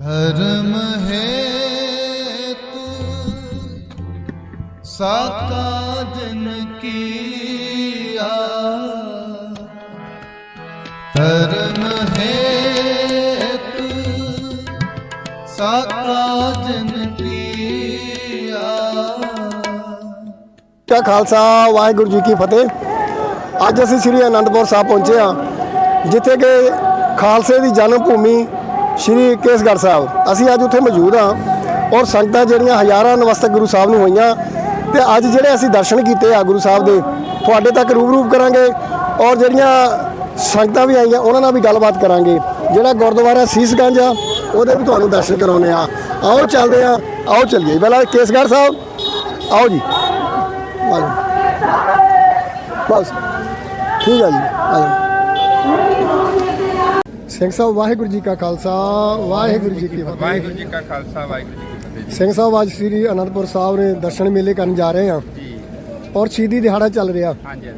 ਧਰਮ ਹੈ ਤੂੰ ਸਾਕਾ ਜਨ ਕੀਆ ਧਰਮ ਹੈ ਤੂੰ ਸਾਕਾ ਜਨ ਕੀਆ ਖਾਲਸਾ ਵਾਹਿਗੁਰੂ ਜੀ ਕੀ ਫਤਿਹ ਅੱਜ ਅਸੀਂ ਸ੍ਰੀ ਅਨੰਦਪੁਰ ਸਾਹਿਬ ਪਹੁੰਚੇ ਆ ਜਿੱਥੇ ਕਿ ਖਾਲਸੇ ਦੀ ਜਨਮ ਭੂਮੀ ਸ੍ਰੀ ਕੇਸਗੜ੍ਹ ਸਾਹਿਬ। ਅਸੀਂ ਅੱਜ ਉੱਥੇ ਮੌਜੂਦ ਹਾਂ ਔਰ ਸੰਗਤਾਂ ਜਿਹੜੀਆਂ ਹਜ਼ਾਰਾਂ ਨਮਸਤਕ ਗੁਰੂ ਸਾਹਿਬ ਨੂੰ ਹੋਈਆਂ ਤੇ ਅੱਜ ਜਿਹੜੇ ਅਸੀਂ ਦਰਸ਼ਨ ਕੀਤੇ ਆ ਗੁਰੂ ਸਾਹਿਬ ਦੇ, ਤੁਹਾਡੇ ਤੱਕ ਰੂਬਰੂ ਕਰਾਂਗੇ ਔਰ ਜਿਹੜੀਆਂ ਸੰਗਤਾਂ ਵੀ ਆਈਆਂ, ਉਹਨਾਂ ਨਾਲ ਵੀ ਗੱਲਬਾਤ ਕਰਾਂਗੇ। ਜਿਹੜਾ ਗੁਰਦੁਆਰਾ ਸੀਸਗੰਜ ਆ, ਉਹਦੇ ਵੀ ਤੁਹਾਨੂੰ ਦਰਸ਼ਨ ਕਰਾਉਣੇ ਆ ਆਓ ਚੱਲਦੇ ਆ ਆਓ ਚੱਲੀਏ। ਪਹਿਲਾਂ ਕੇਸਗੜ੍ਹ ਸਾਹਿਬ, ਆਓ ਜੀ। ਬਸ। ਠੀਕ ਆ ਜੀ। ਆਜੋ ਸਿੰਘ ਸਾਹਿਬ ਵਾਹਿਗੁਰੂ ਜੀ ਕਾ ਖਾਲਸਾ ਵਾਹਿਗੁਰੂ ਜੀ ਕੀ ਫਤਿਹ। ਵਾਹਿਗੁਰੂ ਜੀ ਕਾ ਖਾਲਸਾ ਵਾਹਿਗੁਰੂ ਜੀ ਕੀ ਫਤਿਹ ਸਿੰਘ ਸਾਹਿਬ ਅੱਜ ਸ੍ਰੀ ਅਨੰਦਪੁਰ ਸਾਹਿਬ ਨੇ ਦਰਸ਼ਨ ਮੇਲੇ ਕਰਨ ਜਾ ਰਹੇ ਹਾਂ ਜੀ। ਔਰ ਸ਼ਹੀਦੀ ਦਿਹਾੜਾ ਚੱਲ ਰਿਹਾ। ਹਾਂਜੀ।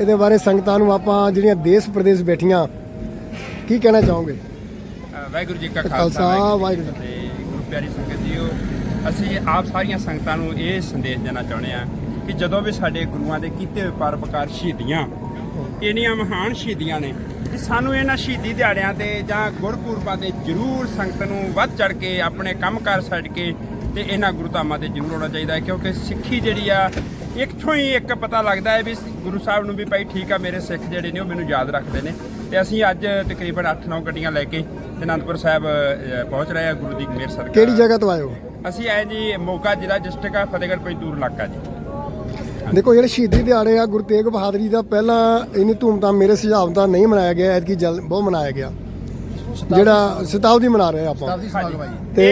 ਇਹਦੇ ਬਾਰੇ ਸੰਗਤਾਂ ਨੂੰ ਆਪਾਂ ਜਿਹੜੀਆਂ ਦੇਸ਼ ਪ੍ਰਦੇਸ਼ ਬੈਠੀਆਂ ਕੀ ਕਹਿਣਾ ਚਾਹੋਗੇ? ਵਾਹਿਗੁਰੂ ਜੀ ਕਾ ਖਾਲਸਾ, ਵਾਹਿਗੁਰੂ ਜੀ। ਗੁਰੂ ਪਿਆਰੀ ਸੰਗਤ ਜੀਓ ਅਸੀਂ ਆਪ ਸਾਰੀਆਂ ਸੰਗਤਾਂ ਨੂੰ ਇਹ ਸੰਦੇਸ਼ ਦੇਣਾ ਚਾਹੁੰਦੇ ਹਾਂ ਕਿ ਜਦੋਂ ਵੀ ਸਾਡੇ ਗੁਰੂਆਂ ਦੇ ਕੀਤੇ ਹੋਏ ਪਰਪਕਾਰ ਸ਼ਹੀਦੀਆਂ ਇੰਨੀਆਂ ਮਹਾਨ ਸ਼ਹੀਦੀਆਂ ਨੇ। ਕਿ ਸਾਨੂੰ ਇਹਨਾਂ ਸ਼ਹੀਦੀ ਦਿਹਾੜਿਆਂ ਤੇ ਜਾਂ ਗੁਰਪੁਰਬਾਂ ਤੇ ਜ਼ਰੂਰ ਸੰਗਤ ਨੂੰ ਵੱਧ ਚੜ ਕੇ ਆਪਣੇ ਕੰਮਕਾਰ ਛੱਡ ਕੇ ਤੇ ਇਹਨਾਂ ਗੁਰਧਾਮਾਂ ਤੇ ਜ਼ਰੂਰ ਆਉਣਾ ਚਾਹੀਦਾ ਹੈ ਕਿਉਂਕਿ ਸਿੱਖੀ ਜਿਹੜੀ ਆ ਇੱਥੋਂ ਹੀ ਇੱਕ ਪਤਾ ਲੱਗਦਾ ਹੈ ਵੀ ਗੁਰੂ ਸਾਹਿਬ ਨੂੰ ਵੀ ਭਾਈ ਠੀਕ ਆ ਮੇਰੇ ਸਿੱਖ ਜਿਹੜੇ ਨੇ ਉਹ ਮੈਨੂੰ ਯਾਦ ਰੱਖਦੇ ਨੇ। ਤੇ ਅਸੀਂ ਅੱਜ ਤਕਰੀਬਨ 8-9 ਗੱਡੀਆਂ ਲੈ ਕੇ ਅਨੰਦਪੁਰ ਸਾਹਿਬ ਪਹੁੰਚ ਰਹੇ ਆ ਗੁਰੂ ਦੀ ਮਿਹਰ ਸਦਕਾ। ਕਿਹੜੀ ਜਗ੍ਹਾ ਤੋਂ ਹੋ? ਅਸੀਂ ਆਏ ਜੀ ਮੋਗਾ ਜ਼ਿਲ੍ਹਾ ਡਿਸਟ੍ਰਿਕਟ ਆ ਫਤਿਹਗੜ੍ਹ ਦੂਰ ਇਲਾਕਾ ਜੀ। ਦੇਖੋ ਜਿਹੜੇ ਸ਼ਹੀਦੀ ਦਿਹਾੜੇ ਆ ਗੁਰੂ ਤੇਗ ਬਹਾਦਰ ਜੀ ਦਾ ਪਹਿਲਾਂ ਇੰਨੀ ਧੂਮਧਾਮ ਮੇਰੇ ਸੁਝਾਅ ਦਾ ਨਹੀਂ ਮਨਾਇਆ ਗਿਆ ਐਤਕੀ ਜਲ ਬਹੁਤ ਮਨਾਇਆ ਗਿਆ। ਜਿਹੜਾ ਸ਼ਤਾਬਦੀ ਮਨਾ ਰਹੇ ਆ ਆਪਾਂ। ਤੇ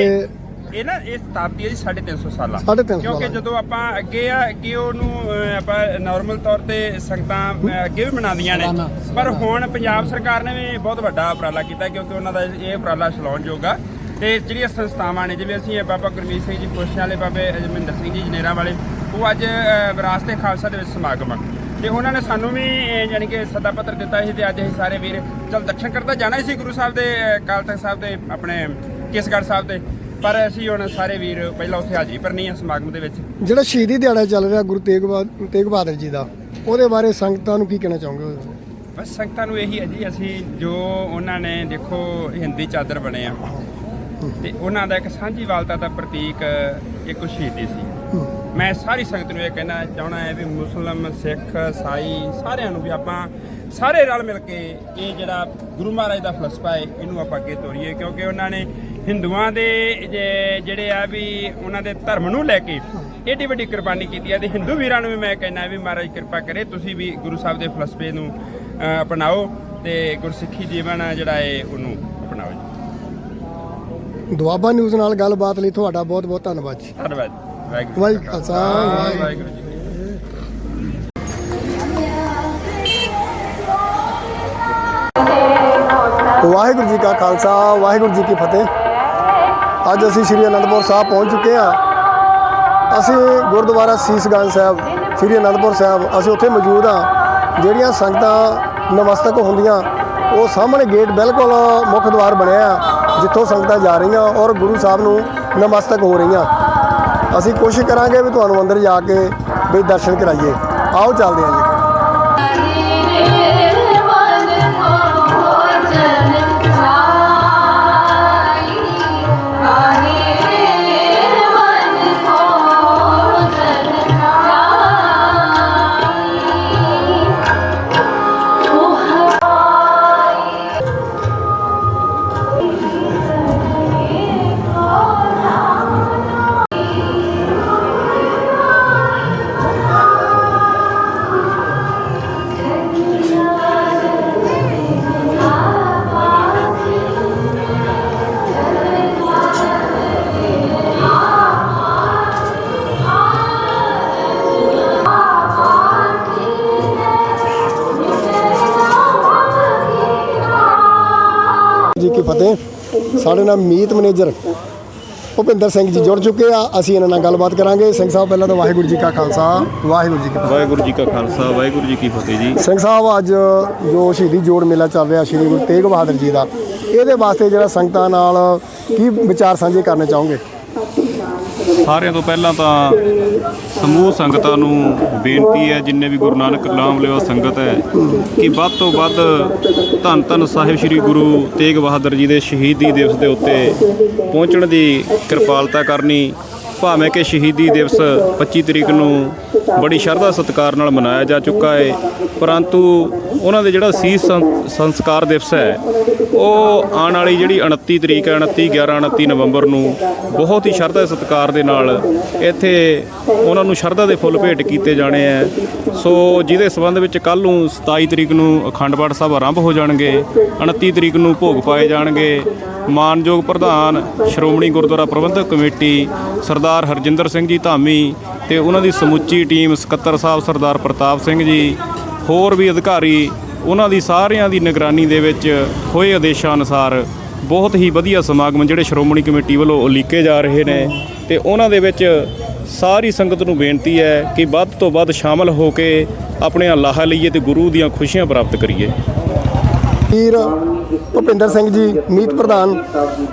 ਇਹ ਨਾ ਇਹ ਸ਼ਤਾਬਦੀ ਹੈ ਜੀ 350 ਸਾਲਾ। 350 ਕਿਉਂਕਿ। ਜਦੋਂ ਆਪਾਂ ਅੱਗੇ ਆ ਅੱਗੇ ਉਹਨੂੰ ਆਪਾਂ ਨਾਰਮਲ ਤੌਰ ਤੇ ਸੰਗਤਾਂ ਅੱਗੇ ਵੀ ਮਨਾਉਂਦੀਆਂ ਨੇ। ਪਰ ਹੁਣ ਪੰਜਾਬ ਸਰਕਾਰ ਨੇ ਵੀ ਬਹੁਤ ਵੱਡਾ ਉਪਰਾਲਾ ਕੀਤਾ ਕਿਉਂਕਿ ਉਹਨਾਂ ਦਾ ਇਹ ਉਪਰਾਲਾ ਛਲਾਉਣਯੋਗ ਆ। ਤੇ ਜਿਹੜੀਆਂ ਸੰਸਥਾਵਾਂ ਨੇ ਜਿਵੇਂ ਅਸੀਂ ਬਾਬਾ ਗੁਰਮੀਤ ਸਿੰਘ ਜੀ ਪੁੱਛਣ ਵਾਲੇ ਬਾਬੇ ਅਜਮਿੰਦਰ ਸਿੰਘ ਜੀ ਜਨੇਰਾ ਵਾਲੇ ਉਹ ਅੱਜ ਅਹ, ਵਿਰਾਸਤ-ਏ ਖਾਲਸਾ ਦੇ ਵਿੱਚ ਸਮਾਗਮ ਆ। ਤੇ ਉਹਨਾਂ ਨੇ ਸਾਨੂੰ ਵੀ ਯਾਨੀ ਕਿ ਸੱਦਾ ਪੱਤਰ ਦਿੱਤਾ ਸੀ ਤੇ ਅੱਜ ਅਸੀਂ ਸਾਰੇ ਵੀਰ ਚਲ ਦਰਸ਼ਨ ਕਰਦਾ ਜਾਣਾ ਸੀ ਗੁਰੂ ਸਾਹਿਬ ਦੇ ਅਕਾਲ ਤਖਤ ਸਾਹਿਬ ਦੇ ਆਪਣੇ ਕੇਸਗੜ੍ਹ ਸਾਹਿਬ ਦੇ। ਪਰ ਅਸੀਂ ਹੁਣ ਸਾਰੇ ਵੀਰ ਪਹਿਲਾਂ ਉੱਥੇ ਹਾਜ਼ਰੀ ਭਰਨੀ ਆ ਸਮਾਗਮ ਦੇ ਵਿੱਚ। ਜਿਹੜਾ ਸ਼ਹੀਦੀ ਦਿਹਾੜਾ ਚੱਲ ਰਿਹਾ ਗੁਰੂ ਤੇਗ ਬਹਾ- ਤੇਗ ਬਹਾਦਰ ਜੀ ਦਾ ਉਹਦੇ ਬਾਰੇ ਸੰਗਤਾਂ ਨੂੰ ਕੀ ਕਹਿਣਾ ਚਾਹੋਗੇ ਬਸ ਸੰਗਤਾਂ ਨੂੰ ਇਹੀ ਹੈ ਜੀ ਅਸੀਂ ਜੋ ਉਹਨਾਂ ਨੇ ਦੇਖੋ ਹਿੰਦੀ ਚਾਦਰ ਬਣੇ ਆ। ਤੇ ਉਹਨਾਂ ਦਾ ਇੱਕ ਸਾਂਝੀਵਾਲਤਾ ਦਾ ਪ੍ਰਤੀਕ ਇੱਕ ਸ਼ਹੀਦੀ ਸੀ। ਮੈਂ ਸਾਰੀ ਸੰਗਤ ਨੂੰ ਇਹ ਕਹਿਣਾ ਚਾਹਣਾ ਹੈ ਵੀ ਮੁਸਲਮ ਸਿੱਖ ਸਾਈ ਸਾਰਿਆਂ ਨੂੰ ਵੀ ਆਪਾਂ ਸਾਰੇ ਰਲ ਮਿਲ ਕੇ ਇਹ ਜਿਹੜਾ ਗੁਰੂ ਮਹਾਰਾਜ ਦਾ ਫਲਸਫਾ ਹੈ ਇਹਨੂੰ ਆਪਾਂ ਅੱਗੇ ਤੋਰੀਏ ਕਿਉਂਕਿ ਉਹਨਾਂ ਨੇ ਹਿੰਦੂਆਂ ਦੇ ਜਿਹੜੇ ਆ ਵੀ ਉਹਨਾਂ ਦੇ ਧਰਮ ਨੂੰ ਲੈ ਕੇ ਏਡੀ ਵੱਡੀ ਕੁਰਬਾਨੀ ਕੀਤੀ ਹੈ ਤੇ ਹਿੰਦੂ ਵੀਰਾਂ ਨੂੰ ਵੀ ਮੈਂ ਕਹਿਣਾ ਵੀ ਮਹਾਰਾਜ ਕਿਰਪਾ ਕਰੇ ਤੁਸੀਂ ਵੀ ਗੁਰੂ ਸਾਹਿਬ ਦੇ ਫਲਸਫੇ ਨੂੰ ਅਪਣਾਓ ਤੇ ਗੁਰਸਿੱਖੀ ਜੀਵਨ ਜਿਹੜਾ ਹੈ ਉਹਨੂੰ ਅਪਣਾਓ ਜੀ। ਦੁਆਬਾ ਨਿਊਜ਼ ਨਾਲ ਗੱਲਬਾਤ ਲਈ ਤੁਹਾਡਾ ਬਹੁਤ ਬਹੁਤ ਧੰਨਵਾਦ ਜੀ। ਧੰਨਵਾਦ ਵਾਹਿਗੁਰੂ ਜੀ ਕਾ ਖਾਲਸਾ, ਵਾਹਿਗੁਰੂ ਜੀ ਕੀ ਫਤਿਹ। ਵਾਹਿਗੁਰੂ ਜੀ ਕਾ ਖਾਲਸਾ ਵਾਹਿਗੁਰੂ ਜੀ ਕੀ ਫਤਿਹ। ਅੱਜ ਅਸੀਂ ਸ੍ਰੀ ਅਨੰਦਪੁਰ ਸਾਹਿਬ ਪਹੁੰਚ ਚੁੱਕੇ ਹਾਂ। ਅਸੀਂ ਗੁਰਦੁਆਰਾ ਸੀਸਗੰਜ ਸਾਹਿਬ ਸ੍ਰੀ ਅਨੰਦਪੁਰ ਸਾਹਿਬ ਅਸੀਂ ਉੱਥੇ ਮੌਜੂਦ ਹਾਂ। ਜਿਹੜੀਆਂ ਸੰਗਤਾਂ ਨਮਸਤਕ ਹੁੰਦੀਆਂ ਉਹ ਸਾਹਮਣੇ ਗੇਟ ਬਿਲਕੁਲ ਮੁੱਖ ਦਵਾਰ ਬਣਿਆ ਜਿੱਥੋਂ ਸੰਗਤਾਂ ਜਾ ਰਹੀਆਂ ਔਰ ਗੁਰੂ ਸਾਹਿਬ ਨੂੰ ਨਮਸਤਕ ਹੋ ਰਹੀਆਂ। ਅਸੀਂ ਕੋਸ਼ਿਸ਼ ਕਰਾਂਗੇ ਵੀ ਤੁਹਾਨੂੰ ਅੰਦਰ ਜਾ ਕੇ ਵੀ ਦਰਸ਼ਨ ਕਰਾਈਏ। ਆਓ ਚੱਲਦੇ ਹਾਂ ਜੀ। ਫਤਿਹ ਸਾਡੇ ਨਾਲ ਮੀਤ ਮੈਨੇਜਰ ਭੁਪਿੰਦਰ ਸਿੰਘ ਜੀ ਜੁੜ ਚੁੱਕੇ ਆ। ਅਸੀਂ ਇਹਨਾਂ ਨਾਲ ਗੱਲਬਾਤ ਕਰਾਂਗੇ। ਸਿੰਘ ਸਾਹਿਬ ਪਹਿਲਾਂ ਤਾਂ ਵਾਹਿਗੁਰੂ ਜੀ ਕਾ ਖਾਲਸਾ। ਵਾਹਿਗੁਰੂ ਜੀ ਕੀ ਫਤਿਹ। ਵਾਹਿਗੁਰੂ ਜੀ ਕਾ ਖਾਲਸਾ ਵਾਹਿਗੁਰੂ ਜੀ ਕੀ ਫਤਿਹ ਜੀ। ਸਿੰਘ ਸਾਹਿਬ ਅੱਜ ਜੋ ਸ਼ਹੀਦੀ ਜੋੜ ਮੇਲਾ ਚੱਲ ਰਿਹਾ ਸ਼੍ਰੀ ਗੁਰੂ ਤੇਗ ਬਹਾਦਰ ਜੀ ਦਾ ਇਹਦੇ ਵਾਸਤੇ ਜਿਹੜਾ ਸੰਗਤਾਂ ਨਾਲ ਕੀ ਵਿਚਾਰ ਸਾਂਝੇ ਕਰਨੇ ਚਾਹੋਗੇ? ਸਾਰਿਆਂ ਤੋਂ ਪਹਿਲਾਂ ਤਾਂ ਸਮੂਹ ਸੰਗਤਾਂ ਨੂੰ ਬੇਨਤੀ ਹੈ, ਜਿੰਨੇ ਵੀ ਗੁਰੂ ਨਾਨਕ ਨਾਮ ਲਿਓ ਸੰਗਤ ਹੈ, ਕਿ ਵੱਧ ਤੋਂ ਵੱਧ ਧੰਨ ਧੰਨ ਸਾਹਿਬ ਸ੍ਰੀ ਗੁਰੂ ਤੇਗ ਬਹਾਦਰ ਜੀ ਦੇ ਸ਼ਹੀਦੀ ਦਿਵਸ ਦੇ ਉੱਤੇ ਪਹੁੰਚਣ ਦੀ ਕਿਰਪਾਲਤਾ ਕਰਨੀ, ਭਾਵੇਂ ਕਿ ਸ਼ਹੀਦੀ ਦਿਵਸ 25 ਤਰੀਕ ਨੂੰ ਬੜੀ ਸ਼ਰਧਾ ਸਤਿਕਾਰ ਨਾਲ ਮਨਾਇਆ ਜਾ ਚੁੱਕਾ ਹੈ, ਪਰੰਤੂ ਉਹਨਾਂ ਦੇ ਜਿਹੜਾ ਸੀਸ ਸੰ- ਸੰਸਕਾਰ ਦਿਵਸ ਹੈ, ਉਹ ਆਉਣ ਵਾਲੀ ਜਿਹੜੀ 29 ਤਰੀਕ ਹੈ 29 11 29 ਨਵੰਬਰ ਨੂੰ ਬਹੁਤ ਹੀ ਸ਼ਰਧਾ ਸਤਿਕਾਰ ਦੇ ਨਾਲ ਇੱਥੇ ਉਹਨਾਂ ਨੂੰ ਸ਼ਰਧਾ ਦੇ ਫੁੱਲ ਭੇਟ ਕੀਤੇ ਜਾਣੇ ਹੈ। ਸੋ ਜਿਹਦੇ ਸਬੰਧ ਵਿੱਚ ਕੱਲ ਨੂੰ 27 ਤਰੀਕ ਨੂੰ ਅਖੰਡ ਪਾਠ ਸਾਹਿਬ ਆਰੰਭ ਹੋ ਜਾਣਗੇ 29 ਤਰੀਕ ਨੂੰ ਭੋਗ ਪਾਏ ਜਾਣਗੇ, ਮਾਨਯੋਗ ਪ੍ਰਧਾਨ ਸ਼੍ਰੋਮਣੀ ਗੁਰਦੁਆਰਾ ਪ੍ਰਬੰਧਕ ਕਮੇਟੀ ਸਰਦਾਰ ਹਰਜਿੰਦਰ ਸਿੰਘ ਜੀ ਧਾਮੀ ਤੇ ਉਹਨਾਂ ਦੀ ਸਮੁੱਚੀ ਟੀਮ ਸਕੱਤਰ ਸਾਹਿਬ ਸਰਦਾਰ ਪ੍ਰਤਾਪ ਸਿੰਘ ਜੀ ਹੋਰ ਵੀ ਅਧਿਕਾਰੀ ਉਹਨਾਂ ਦੀ ਸਾਰਿਆਂ ਦੀ ਨਿਗਰਾਨੀ ਦੇ ਵਿੱਚ ਹੋਏ ਆਦੇਸ਼ਾਂ ਅਨੁਸਾਰ ਬਹੁਤ ਹੀ ਵਧੀਆ ਸਮਾਗਮ ਜਿਹੜੇ ਸ਼੍ਰੋਮਣੀ ਕਮੇਟੀ ਵੱਲੋਂ ਉਲੀਕੇ ਜਾ ਰਹੇ ਨੇ ਤੇ ਉਹਨਾਂ ਦੇ ਵਿੱਚ ਸਾਰੀ ਸੰਗਤ ਨੂੰ ਬੇਨਤੀ ਹੈ ਕਿ ਵੱਧ ਤੋਂ ਵੱਧ ਸ਼ਾਮਲ ਹੋ ਕੇ ਆਪਣੇ ਲਾਹਾ ਲਈਏ ਤੇ ਗੁਰੂ ਦੀਆਂ ਖੁਸ਼ੀਆਂ ਪ੍ਰਾਪਤ ਕਰੀਏ। ਵੀਰ ਭੁਪਿੰਦਰ ਸਿੰਘ ਜੀ, ਮੀਤ ਪ੍ਰਧਾਨ,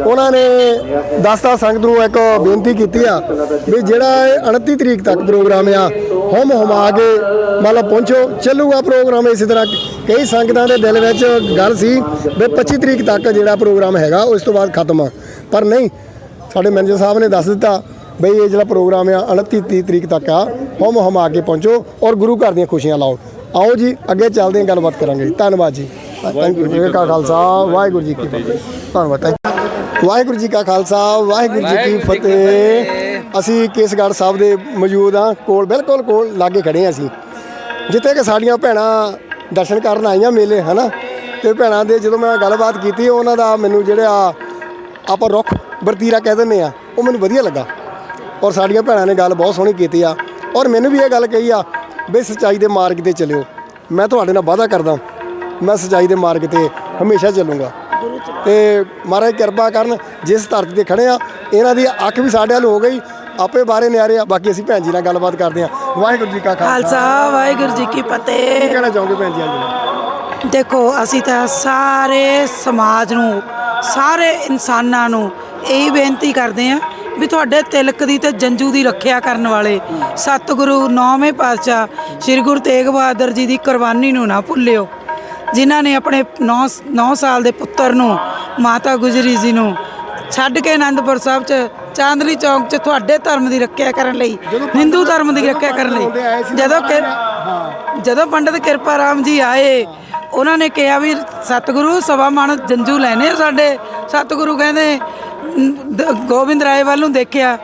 ਉਹਨਾਂ ਨੇ ਦਸਤਾ ਸੰਗਤ ਨੂੰ ਇੱਕ ਬੇਨਤੀ ਕੀਤੀ ਆ ਵੀ ਜਿਹੜਾ ਇਹ 29 ਤਰੀਕ ਤੱਕ ਪ੍ਰੋਗਰਾਮ ਆ ਹਮ ਹਮਾ ਕੇ ਮਤਲਬ ਪਹੁੰਚੋ। ਚੱਲੂਗਾ ਪ੍ਰੋਗਰਾਮ ਇਸੇ ਤਰ੍ਹਾਂ। ਕਈ ਸੰਗਤਾਂ ਦੇ ਦਿਲ ਵਿੱਚ ਗੱਲ ਸੀ ਵੀ 25 ਤਰੀਕ ਤੱਕ ਜਿਹੜਾ ਪ੍ਰੋਗਰਾਮ ਹੈਗਾ ਉਸ ਤੋਂ ਬਾਅਦ ਖਤਮ ਆ। ਪਰ ਨਹੀਂ ਸਾਡੇ ਮੈਨੇਜਰ ਸਾਹਿਬ ਨੇ ਦੱਸ ਦਿੱਤਾ ਬਈ ਇਹ ਜਿਹੜਾ ਪ੍ਰੋਗਰਾਮ ਆ 29 ਤੀਹ ਤਰੀਕ ਤੱਕ ਆ। ਹਮ ਹਮਾ ਕੇ ਪਹੁੰਚੋ ਔਰ ਗੁਰੂ ਘਰ ਦੀਆਂ ਖੁਸ਼ੀਆਂ ਲਾਓ। ਆਓ ਜੀ ਅੱਗੇ ਚੱਲਦੇ ਹਾਂ ਗੱਲਬਾਤ ਕਰਾਂਗੇ। ਧੰਨਵਾਦ ਜੀ। ਥੈਂਕ ਯੂ ਜੀ ਕਾ ਖਾਲਸਾ ਵਾਹਿਗੁਰੂ ਜੀ ਕੀ ਫਤਿਹ। ਧੰਨਵਾਦ। ਵਾਹਿਗੁਰੂ ਜੀ ਕਾ ਖਾਲਸਾ ਵਾਹਿਗੁਰੂ ਜੀ ਕੀ ਫਤਿਹ। ਅਸੀਂ ਕੇਸਗੜ੍ਹ ਸਾਹਿਬ ਦੇ ਮੌਜੂਦ ਆ ਕੋਲ, ਬਿਲਕੁਲ ਕੋਲ ਲਾਗੇ ਖੜੇ ਆ ਅਸੀਂ। ਜਿੱਥੇ ਕਿ ਸਾਡੀਆਂ ਭੈਣਾਂ ਦਰਸ਼ਨ ਕਰਨ ਆਈਆਂ ਮੇਲੇ, ਹਨਾ? ਤੇ ਭੈਣਾਂ ਦੇ ਜਦੋਂ ਮੈਂ ਗੱਲਬਾਤ ਕੀਤੀ, ਉਹਨਾਂ ਦਾ ਮੈਨੂੰ ਜਿਹੜਾ ਆਪਾਂ ਰੁੱਖ ਵਰਤੀਰਾ ਕਹਿ ਦਿੰਦੇ ਆ, ਉਹ ਮੈਨੂੰ ਵਧੀਆ ਲੱਗਾ। ਔਰ ਸਾਡੀਆਂ ਭੈਣਾਂ ਨੇ ਗੱਲ ਬਹੁਤ ਸੋਹਣੀ ਕੀਤੀ ਆ। ਔਰ ਮੈਨੂੰ ਵੀ ਇਹ ਗੱਲ ਕਹੀ ਆ ਵੀ ਸੱਚਾਈ ਦੇ ਮਾਰਗ ਤੇ ਚੱਲਿਓ। ਮੈਂ ਤੁਹਾਡੇ ਨਾਲ ਵਾਅਦਾ ਕਰਦਾ, ਮੈਂ ਸੱਚਾਈ ਦੇ ਮਾਰਗ ਤੇ ਹਮੇਸ਼ਾ ਚੱਲੂੰਗਾ। ਤੇ ਮਹਾਰਾਜ ਕਿਰਪਾ ਕਰਨ, ਜਿਸ ਧਰਤੀ ਤੇ ਖੜੇ ਆ, ਇਹਨਾਂ ਦੀ ਅੱਖ ਵੀ ਸਾਡੇ ਵੱਲ ਹੋ ਗਈ ਆਪੇ ਬਾਰੇ ਨਿਆਰੇ ਆ ਬਾਕੀ ਅਸੀਂ ਭੈਣ ਜੀ ਨਾਲ ਗੱਲਬਾਤ ਕਰਦੇ ਆ ਵਾਹਿਗੁਰੂ ਜੀ ਕਾ ਖਾਲਸਾ। ਖਾਲਸਾ ਵਾਹਿਗੁਰੂ ਜੀ ਕੀ ਕੀ ਫਤਿਹ ਕਹਿਣਾ ਚਾਹੋਗੇ ਭੈਣ ਜੀ ਅੱਜ ਨੂੰ? ਦੇਖੋ ਅਸੀਂ ਤਾਂ ਸਾਰੇ ਸਮਾਜ ਨੂੰ ਸਾਰੇ ਇਨਸਾਨਾਂ ਨੂੰ ਇਹੀ ਬੇਨਤੀ ਕਰਦੇ ਹਾਂ ਵੀ ਤੁਹਾਡੇ ਤਿਲਕ ਦੀ ਤੇ ਜੰਜੂ ਦੀ ਰੱਖਿਆ ਕਰਨ ਵਾਲੇ ਸਤਿਗੁਰੂ ਨੌਵੇਂ ਪਾਤਸ਼ਾਹ ਸ੍ਰੀ ਗੁਰੂ ਤੇਗ ਬਹਾਦਰ ਜੀ ਦੀ ਕੁਰਬਾਨੀ ਨੂੰ ਨਾ ਭੁੱਲਿਓ ਜਿਨ੍ਹਾਂ ਨੇ ਆਪਣੇ 9 9 ਸਾਲ ਦੇ ਪੁੱਤਰ ਨੂੰ ਮਾਤਾ ਗੁਜਰੀ ਜੀ ਨੂੰ ਛੱਡ ਕੇ ਆਨੰਦਪੁਰ ਸਾਹਿਬ ਚ ਚਾਂਦਨੀ ਚੌਕ ਚ ਤੁਹਾਡੇ ਧਰਮ ਦੀ ਰੱਖਿਆ ਕਰਨ ਲਈ ਹਿੰਦੂ ਧਰਮ ਦੀ ਰੱਖਿਆ ਕਰਨ ਲਈ। ਜਦੋਂ ਕਿ ਜਦੋਂ ਪੰਡਤ ਕਿਰਪਾ ਰਾਮ ਜੀ ਆਏ ਉਹਨਾਂ ਨੇ ਕਿਹਾ ਵੀ ਸਤਿਗੁਰੂ ਸਵਾ ਮਣ ਜੰਜੂ ਆ ਸਾਡੇ। ਸਤਿਗੁਰੂ ਕਹਿੰਦੇ ਗੋਬਿੰਦ ਰਾਏ ਵੱਲ ਨੂੰ ਦੇਖਿਆ।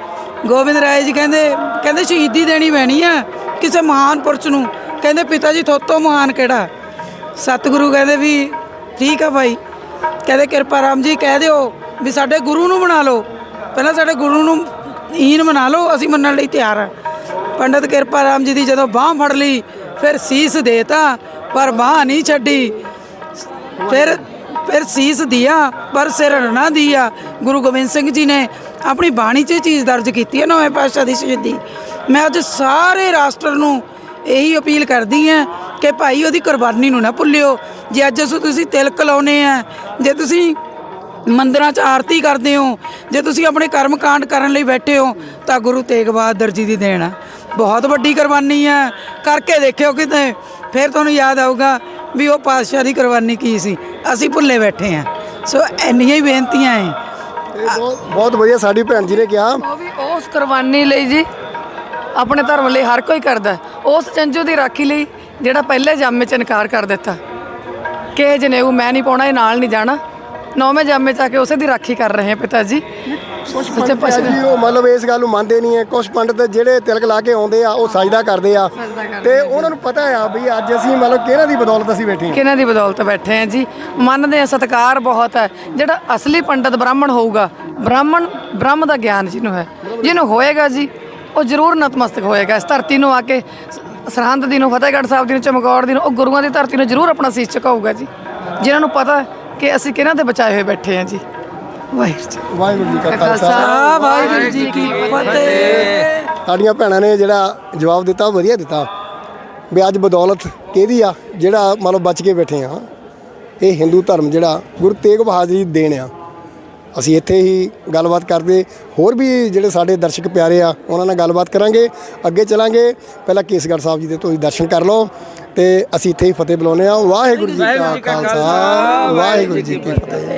ਗੋਬਿੰਦ ਰਾਏ ਜੀ ਕਹਿੰਦੇ ਕਹਿੰਦੇ ਸ਼ਹੀਦੀ ਦੇਣੀ ਪੈਣੀ ਆ ਕਿਸੇ ਮਹਾਨ ਪੁਰਸ਼ ਨੂੰ। ਕਹਿੰਦੇ ਪਿਤਾ ਜੀ ਥੋਤੋਂ ਮਹਾਨ ਕਿਹੜਾ? ਸਤਿਗੁਰੂ ਕਹਿੰਦੇ ਵੀ ਠੀਕ ਆ ਭਾਈ। ਕਹਿੰਦੇ ਕਿਰਪਾ ਰਾਮ ਜੀ ਕਹਿ ਦਿਓ ਵੀ ਸਾਡੇ ਗੁਰੂ ਨੂੰ ਬਣਾ ਲਓ। ਪਹਿਲਾਂ ਸਾਡੇ ਗੁਰੂ ਨੂੰ ਈਨ ਮਨਾ ਲਓ, ਅਸੀਂ ਮੰਨਣ ਲਈ ਤਿਆਰ ਆ ਪੰਡਤ ਕਿਰਪਾ ਰਾਮ ਜੀ ਦੀ ਜਦੋਂ ਬਾਹ ਫੜ ਲਈ, ਫਿਰ ਸੀਸ ਦੇਤਾ, ਪਰ ਬਾਹ ਨਹੀਂ ਛੱਡੀ। ਫਿਰ ਫਿਰ ਸੀਸ ਦਿਆ, ਪਰ ਸਿਰ ਨਾ ਦਿਆ। ਗੁਰੂ ਗੋਬਿੰਦ ਸਿੰਘ ਜੀ ਨੇ ਆਪਣੀ ਬਾਣੀ 'ਚ ਚੀਜ਼ ਦਰਜ ਕੀਤੀ ਹੈ ਨਵੇਂ ਪਾਤਸ਼ਾਹ ਦੀ ਸ਼ਹੀਦੀ। ਮੈਂ ਅੱਜ ਸਾਰੇ ਰਾਸ਼ਟਰ ਨੂੰ ਇਹੀ ਅਪੀਲ ਕਰਦੀ ਹਾਂ ਕਿ ਭਾਈ ਉਹਦੀ ਕੁਰਬਾਨੀ ਨੂੰ ਨਾ ਭੁੱਲਿਓ। ਜੇ ਅੱਜ ਅਸੀਂ ਤੁਸੀਂ ਤਿਲਕ ਲਾਉਨੇ ਆ ਜੇ ਤੁਸੀਂ ਮੰਦਿਰਾਂ 'ਚ ਆਰਤੀ ਕਰਦੇ ਹੋ। ਜੇ ਤੁਸੀਂ ਆਪਣੇ ਕਰਮ ਕਾਂਡ ਕਰਨ ਲਈ ਬੈਠੇ ਹੋ ਤਾਂ ਗੁਰੂ ਤੇਗ ਬਹਾਦਰ ਜੀ ਦੀ ਦੇਣ ਹੈ ਬਹੁਤ ਵੱਡੀ ਕੁਰਬਾਨੀ ਹੈ ਕਰਕੇ ਦੇਖਿਓ ਕਿਤੇ ਫਿਰ ਤੁਹਾਨੂੰ ਯਾਦ ਆਊਗਾ ਵੀ ਉਹ ਪਾਤਸ਼ਾਹ ਦੀ ਕੁਰਬਾਨੀ ਕੀ ਸੀ। ਅਸੀਂ ਭੁੱਲੇ ਬੈਠੇ ਹਾਂ ਸੋ ਇੰਨੀਆਂ ਹੀ ਬੇਨਤੀਆਂ ਹੈ ਬਹੁਤ ਬਹੁਤ ਵਧੀਆ ਸਾਡੀ ਭੈਣ ਜੀ ਨੇ ਕਿਹਾ। ਉਹ ਵੀ ਉਸ ਕੁਰਬਾਨੀ ਲਈ ਜੀ ਆਪਣੇ ਧਰਮ ਲਈ ਹਰ ਕੋਈ ਕਰਦਾ। ਉਸ ਜੰਜੂ ਦੀ ਰਾਖੀ ਲਈ ਜਿਹੜਾ ਪਹਿਲੇ ਜਾਮੇ ਚ ਇਨਕਾਰ ਕਰ ਦਿੱਤਾ। ਕਿ ਜਨੇਊ ਮੈਂ ਨਹੀਂ ਪਾਉਣਾ ਇਹ ਨਾਲ ਨਹੀਂ ਜਾਣਾ। ਨੌਵੇਂ ਜਾਮੇ ਚ ਆ ਕੇ ਉਸੇ ਦੀ ਰਾਖੀ ਕਰ ਰਹੇ ਆ ਪਿਤਾ ਜੀ। ਕੁਝ ਪੰਡਤ ਹੈ ਜੀ ਉਹ ਮਤਲਬ ਇਸ ਗੱਲ ਨੂੰ ਮੰਨਦੇ ਨਹੀਂ ਹੈ। ਕੁਝ ਪੰਡਤ ਜਿਹੜੇ ਤਿਲਕ ਲਾ ਕੇ ਆਉਂਦੇ ਆ ਉਹ ਸਜਦਾ ਕਰਦੇ ਆ। ਤੇ ਉਹਨਾਂ ਨੂੰ ਪਤਾ ਆ ਵੀ ਅੱਜ ਅਸੀਂ ਮਤਲਬ ਕਿਹਨਾਂ ਦੀ ਬਦੌਲਤ ਅਸੀਂ ਬੈਠੇ ਹਾਂ। ਕਿਹਨਾਂ ਦੀ ਬਦੌਲਤ ਬੈਠੇ ਆ ਜੀ? ਮੰਨਦੇ ਆ ਸਤਕਾਰ ਬਹੁਤ ਹੈ। ਜਿਹੜਾ ਅਸਲੀ ਪੰਡਤ ਬ੍ਰਾਹਮਣ ਹੋਊਗਾ ਬ੍ਰਾਹਮਣ ਬ੍ਰਹਮ ਦਾ ਗਿਆਨ ਜਿਹਨੂੰ ਹੈ ਜਿਹਨੂੰ ਹੋਏਗਾ ਜੀ ਉਹ ਜ਼ਰੂਰ ਨਤਮਸਤਕ ਹੋਏਗਾ। ਇਸ ਧਰਤੀ ਨੂੰ ਆ ਕੇ ਸਰਹੰਦ ਦੀ ਨੂੰ ਫਤਿਹਗੜ੍ਹ ਸਾਹਿਬ ਦੀ ਨੂੰ ਚਮਕੌਰ ਦੀ ਨੂੰ ਉਹ ਗੁਰੂਆਂ ਦੀ ਧਰਤੀ ਨੂੰ ਜ਼ਰੂਰ ਆਪਣਾ ਸੀਸ ਝੁਕਾਊਗਾ ਜੀ। ਜਿਨ੍ਹਾਂ ਨੂੰ ਪਤਾ ਹੈ ਕਿ ਅਸੀਂ ਕਿਹਨਾਂ ਦੇ ਬਚਾਏ ਹੋਏ ਬੈਠੇ ਹਾਂ ਜੀ? ਵਾਹਿਗੁਰੂ ਜੀ ਕਾ ਖਾਲਸਾ। ਵਾਹਿਗੁਰੂ ਜੀ ਕੀ ਫਤਿਹ। ਸਾਡੀਆਂ ਭੈਣਾਂ ਨੇ ਜਿਹੜਾ ਜਵਾਬ ਦਿੱਤਾ ਵਧੀਆ ਦਿੱਤਾ। ਵੀ ਅੱਜ ਬਦੌਲਤ ਕਿਹਦੀ ਆ? ਜਿਹੜਾ ਮੰਨ ਲਓ ਬਚ ਕੇ ਬੈਠੇ ਆ ਇਹ ਹਿੰਦੂ ਧਰਮ ਜਿਹੜਾ ਗੁਰੂ ਤੇਗ ਬਹਾਦਰ ਦੀ ਦੇਣ ਆ। ਅਸੀਂ ਇੱਥੇ ਹੀ ਗੱਲਬਾਤ ਕਰਦੇ। ਹੋਰ ਵੀ ਜਿਹੜੇ ਸਾਡੇ ਦਰਸ਼ਕ ਪਿਆਰੇ ਆ ਉਹਨਾਂ ਨਾਲ ਗੱਲਬਾਤ ਕਰਾਂਗੇ। ਅੱਗੇ ਚਲਾਂਗੇ। ਪਹਿਲਾਂ ਕੇਸਗੜ੍ਹ ਸਾਹਿਬ ਜੀ ਦੇ ਤੁਸੀਂ ਦਰਸ਼ਨ ਕਰ ਲਓ। ਤੇ ਅਸੀਂ ਇੱਥੇ ਹੀ ਫਤਿਹ ਬੁਲਾਉਂਦੇ ਆ ਵਾਹਿਗੁਰੂ ਜੀ ਕਾ ਖਾਲਸਾ। ਵਾਹਿਗੁਰੂ ਜੀ ਕੀ ਫਤਿਹ।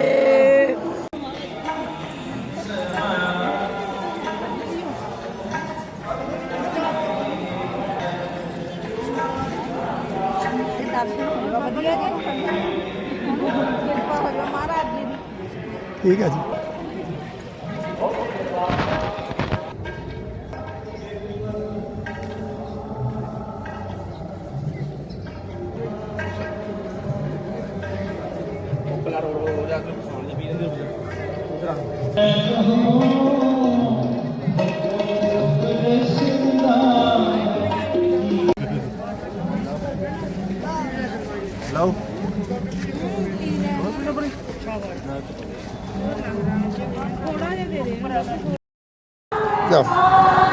ਠੀਕ ਹੈ ਜੀ। Hello?